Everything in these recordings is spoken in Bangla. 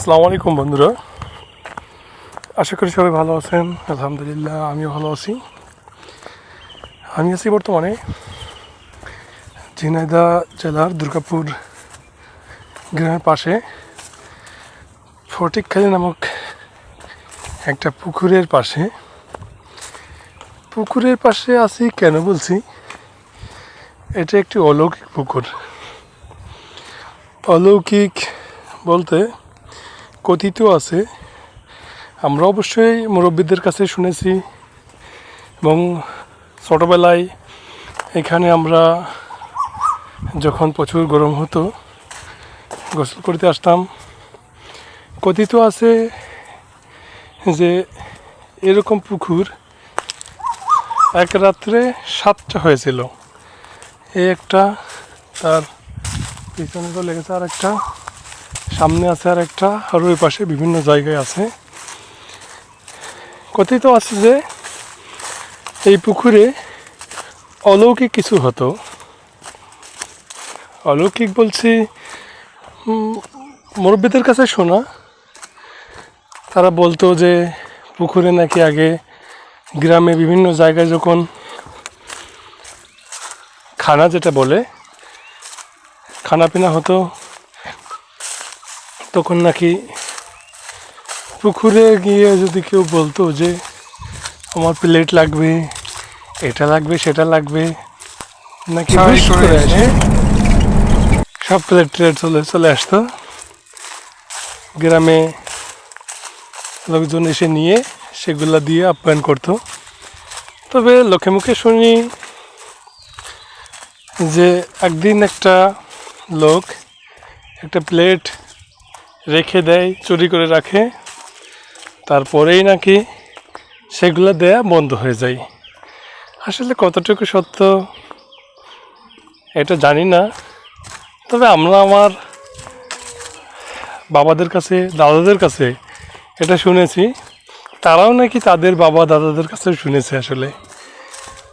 আসসালামু আলাইকুম, বন্ধুরা। আশা করি সবাই ভালো আছেন। আলহামদুলিল্লাহ, আমিও ভালো আছি। আমি আছি বর্তমানে ঝিনাইদা জেলার দুর্গাপুর গ্রামের পাশে ফটিকখালী নামক একটা পুকুরের পাশে। পুকুরের পাশে আছি কেন বলছি? এটা একটি অলৌকিক পুকুর। অলৌকিক বলতে কথিত আছে। আমরা অবশ্যই মুরব্বীদের কাছে শুনেছি এবং ছোটোবেলায় এখানে আমরা যখন প্রচুর গরম হতো, গোসল করতে আসতাম। কথিত আছে যে এরকম পুকুর এক রাত্রে সাতটা হয়েছিল। এই একটা, তার পিছনে তো লেগেছে আর একটা সামনে আছে আর একটা, আর ওই পাশে বিভিন্ন জায়গায় আছে। কথিত আছে যে এই পুকুরে অলৌকিক কিছু হতো। অলৌকিক বলছি মুরব্বীদের কাছে শোনা। তারা বলতো যে পুকুরে নাকি আগে গ্রামে বিভিন্ন জায়গায় যখন খানা যেটা বলে খানা পিনা হতো তখন নাকি পুকুরে গিয়ে যদি কেউ বলতো যে আমার প্লেট লাগবে এটা লাগবে সেটা লাগবে নাকি করে আসে। সব প্লেট ট্রেট চলে চলে আসতো। গ্রামে লোকজন এসে নিয়ে সেগুলা দিয়ে আপ্যায়ন করতো। তবে লোকে মুখে শুনি যে একদিন একটা লোক একটা প্লেট রেখে দেয়, চুরি করে রাখে। তারপরেই নাকি সেগুলো দেয়া বন্ধ হয়ে যায়। আসলে কতটুকু সত্য এটা জানি না। তবে আমরা আমার বাবাদের কাছে, দাদাদের কাছে এটা শুনেছি। তারাও নাকি তাদের বাবা, দাদাদের কাছে শুনেছে আসলে।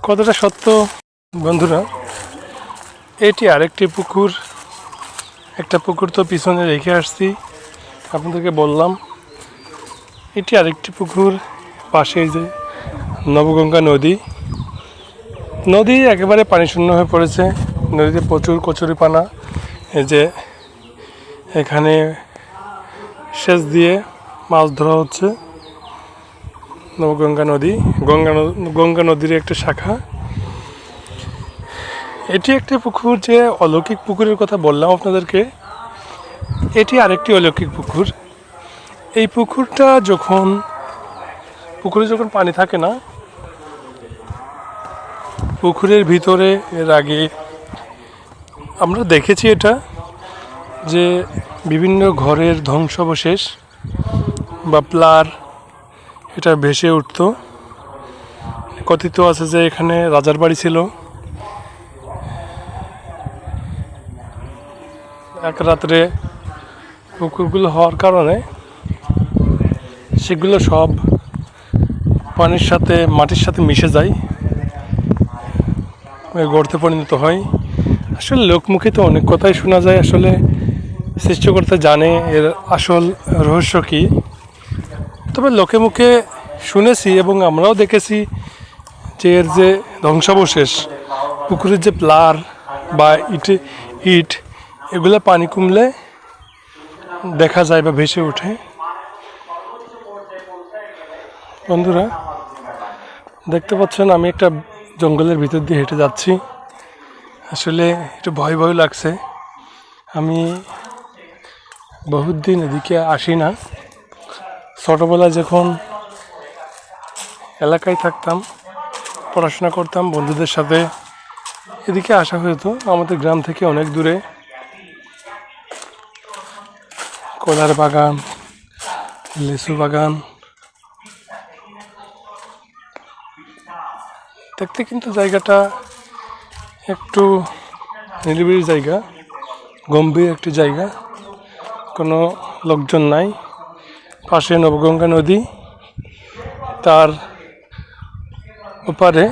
কতটা সত্য, বন্ধুরা? এটি আরেকটি পুকুর। একটা পুকুর তো পিছনে রেখে আসছি। আপনাদেরকে বললাম, এটি আরেকটি পুকুর, পাশে যে নবগঙ্গা নদী। নদী একেবারে পানি শূন্য হয়ে পড়েছে। নদীতে প্রচুর কচুরিপানা। এই যে এখানে সেচ দিয়ে মাছ ধরা হচ্ছে। নবগঙ্গা নদী, গঙ্গা গঙ্গা নদীর একটা শাখা। এটি একটি পুকুর যে অলৌকিক পুকুরের কথা বললাম আপনাদেরকে। এটি আরেকটি অলৌকিক পুকুর। এই পুকুরটা যখন পুকুরে যখন পানি থাকে না, পুকুরের ভিতরে এর আগে আমরা দেখেছি এটা, যে বিভিন্ন ঘরের ধ্বংসাবশেষ বা প্লার এটা ভেসে উঠতো। কথিত আছে যে এখানে রাজার বাড়ি ছিল। এক রাত্রে পুকুরগুলো হওয়ার কারণে সেগুলো সব পানির সাথে, মাটির সাথে মিশে যায়। গর্তে পরিণত হয়। আসলে লোকমুখে তো অনেক কথাই শোনা যায়। আসলে সৃষ্টিকর্তা জানে এর আসল রহস্য কী। তবে লোকে মুখে শুনেছি এবং আমরাও দেখেছি যে এর যে ধ্বংসাবশেষ, পুকুরের যে প্লার বা ইট ইট, এগুলো পানি কমলে দেখা যায় বা ভেসে ওঠে। বন্ধুরা, দেখতে পাচ্ছেন আমি একটা জঙ্গলের ভিতর দিয়ে হেঁটে যাচ্ছি। আসলে একটু ভয় ভয় লাগছে। আমি বহুত দিন এদিকে আসি না। ছোটোবেলায় যখন এলাকায় থাকতাম, পড়াশোনা করতাম, বন্ধুদের সাথে এদিকে আসা হতো। আমাদের গ্রাম থেকে অনেক দূরে। কলার বাগান, লিচু বাগান। দেখতে কিন্তু জায়গাটা একটু নিরিবিলি জায়গা, গম্ভীর একটি জায়গা। কোনো লোকজন নাই। পাশে নবগঙ্গা নদী, তার ওপারে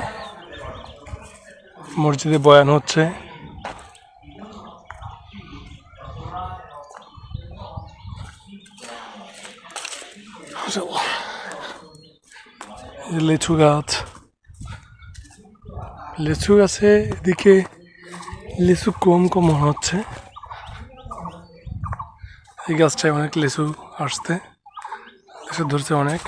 মসজিদে বয়ান হচ্ছে মাশাআল্লাহ। এই যে লিচু গাছ। লিচু গাছে এদিকে লিচু কম কম হচ্ছে। এই গাছটায় অনেক লিচু আসতে লিচু ধরছে অনেক।